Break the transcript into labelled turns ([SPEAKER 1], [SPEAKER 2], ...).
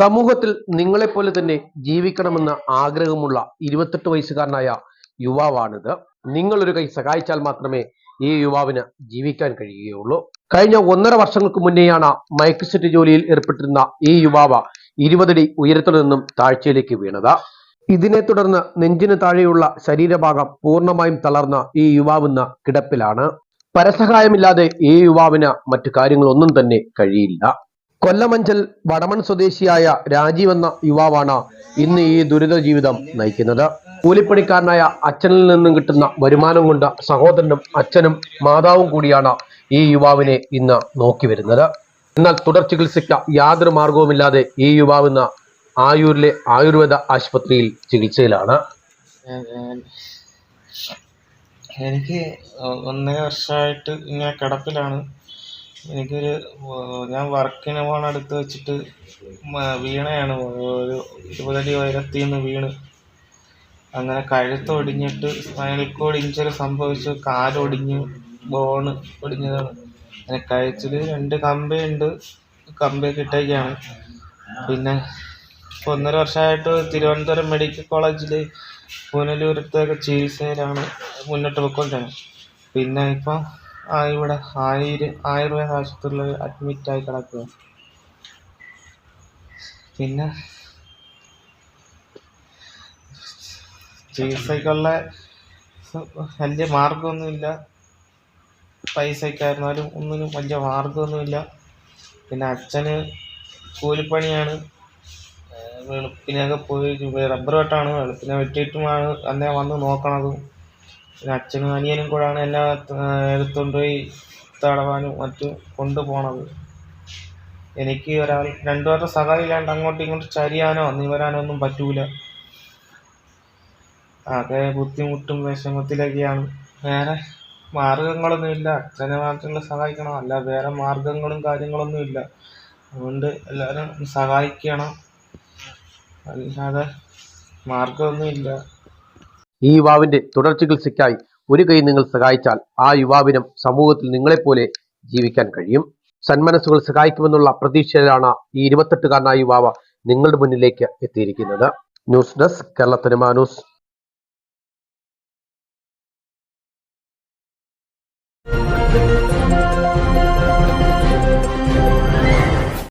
[SPEAKER 1] സമൂഹത്തിൽ നിങ്ങളെപ്പോലെ തന്നെ ജീവിക്കണമെന്ന ആഗ്രഹമുള്ള ഇരുപത്തെട്ട് വയസ്സുകാരനായ യുവാവാണിത്. നിങ്ങളൊരു കൈ സഹായിച്ചാൽ മാത്രമേ ഈ യുവാവിന് ജീവിക്കാൻ കഴിയുകയുള്ളൂ. കഴിഞ്ഞ ഒന്നര വർഷങ്ങൾക്ക് മുന്നേയാണ് മൈക്രോസെറ്റ് സെറ്റ് ജോലിയിൽ ഏർപ്പെട്ടിരുന്ന ഈ യുവാവ് ഇരുപതടി ഉയരത്തിൽ നിന്നും താഴ്ചയിലേക്ക് വീണത്. ഇതിനെ തുടർന്ന് നെഞ്ചിന് താഴെയുള്ള ശരീരഭാഗം പൂർണമായും തളർന്ന ഈ യുവാവിന്ന് കിടപ്പിലാണ്. പരസഹായമില്ലാതെ ഈ യുവാവിന് മറ്റു കാര്യങ്ങളൊന്നും തന്നെ കഴിയില്ല. കൊല്ലമഞ്ചൽ വടമൺ സ്വദേശിയായ രാജീവ് എന്ന യുവാവാണ് ഇന്ന് ഈ ദുരിത ജീവിതം നയിക്കുന്നത്. കൂലിപ്പണിക്കാരനായ അച്ഛനിൽ നിന്നും കിട്ടുന്ന വരുമാനം കൊണ്ട് സഹോദരനും അച്ഛനും മാതാവും കൂടിയാണ് ഈ യുവാവിനെ ഇന്ന് നോക്കി വരുന്നത്. എന്നാൽ തുടർ ചികിത്സയ്ക്ക് യാതൊരു മാർഗവുമില്ലാതെ ഈ യുവാവ് ഇന്ന് ആയൂരിലെ ആയുർവേദ ആശുപത്രിയിൽ ചികിത്സയിലാണ്.
[SPEAKER 2] എനിക്ക് ഒന്നേ വർഷമായിട്ട് ഇങ്ങനെ കിടപ്പിലാണ്. എനിക്കൊരു ഞാൻ വർക്കിന് പോണ അടുത്ത് വെച്ചിട്ട് വീണയാണ്. ഒരു ഇരുപതടി ഉയരത്തിൽ നിന്ന് വീണ്. അങ്ങനെ കഴുത്ത് ഒടിഞ്ഞിട്ട് സ്പൈനൽ കോഡ് ഇഞ്ചറി സംഭവിച്ചു. കാലൊടിഞ്ഞ് ബോണ് ഒടിഞ്ഞതാണ്. അങ്ങനെ കഴുത്തിൽ രണ്ട് കമ്പയുണ്ട് കമ്പയൊക്കെ ഇട്ടേക്കാണ്. പിന്നെ ഒന്നര വർഷമായിട്ട് തിരുവനന്തപുരം മെഡിക്കൽ കോളേജിൽ പുനലൂരത്തൊക്കെ ചികിത്സയിലാണ് മുന്നോട്ട് പോയിക്കൊണ്ടിരുന്നത് പിന്നെ ഇപ്പം ഇവിടെ ആയിര ആയുർവേദ ആശുപത്രിയിൽ അഡ്മിറ്റായി കിടക്കുക പിന്നെ ചികിത്സയ്ക്കുള്ള വലിയ മാർഗമൊന്നുമില്ല പൈസയ്ക്കായിരുന്നാലും ഒന്നിനും വലിയ മാർഗമൊന്നുമില്ല പിന്നെ അച്ഛന് കൂലിപ്പണിയാണ്. വെളുപ്പിനൊക്കെ പോയി റബ്ബർ വെട്ടാണ്. വെളുപ്പിനെ വെട്ടിയിട്ടുമാണ് അന്നേ വന്ന് നോക്കണതും. അച്ഛനും അനിയനും കൂടാണ് എന്നെ എടുത്തുകൊണ്ടുപോയി എടുത്തുകൊണ്ട് പോയി തടവാനും മറ്റും കൊണ്ടുപോണത്. എനിക്ക് ഒരാൾ രണ്ടുപേരുടെ സഹായം ഇല്ലാണ്ട് അങ്ങോട്ടും ഇങ്ങോട്ടും ചരിയാനോ നിവരാനോ ഒന്നും പറ്റൂല. ആകെ ബുദ്ധിമുട്ടും വിഷമത്തിലൊക്കെയാണ്. വേറെ മാർഗങ്ങളൊന്നും ഇല്ല. അച്ഛനെ മാത്രമേ സഹായിക്കണം. അല്ല വേറെ മാർഗങ്ങളും കാര്യങ്ങളൊന്നും ഇല്ല. അതുകൊണ്ട് എല്ലാവരും സഹായിക്കണം. അല്ലാതെ മാർഗമൊന്നുമില്ല
[SPEAKER 1] ഈ യുവാവിന്റെ തുടർ ചികിത്സയ്ക്കായി ഒരു കൈ നിങ്ങൾ സഹായിച്ചാൽ ആ യുവാവിനും സമൂഹത്തിൽ നിങ്ങളെപ്പോലെ ജീവിക്കാൻ കഴിയും. സന്മനസ്സുകൾ സഹായിക്കുമെന്നുള്ള പ്രതീക്ഷയിലാണ് ഈ ഇരുപത്തെട്ടുകാരനായ യുവാവ് നിങ്ങളുടെ മുന്നിലേക്ക് എത്തിയിരിക്കുന്നത്. ന്യൂസ് ഡെസ്ക് കേരളത്തിന് മാനൂസ് thank you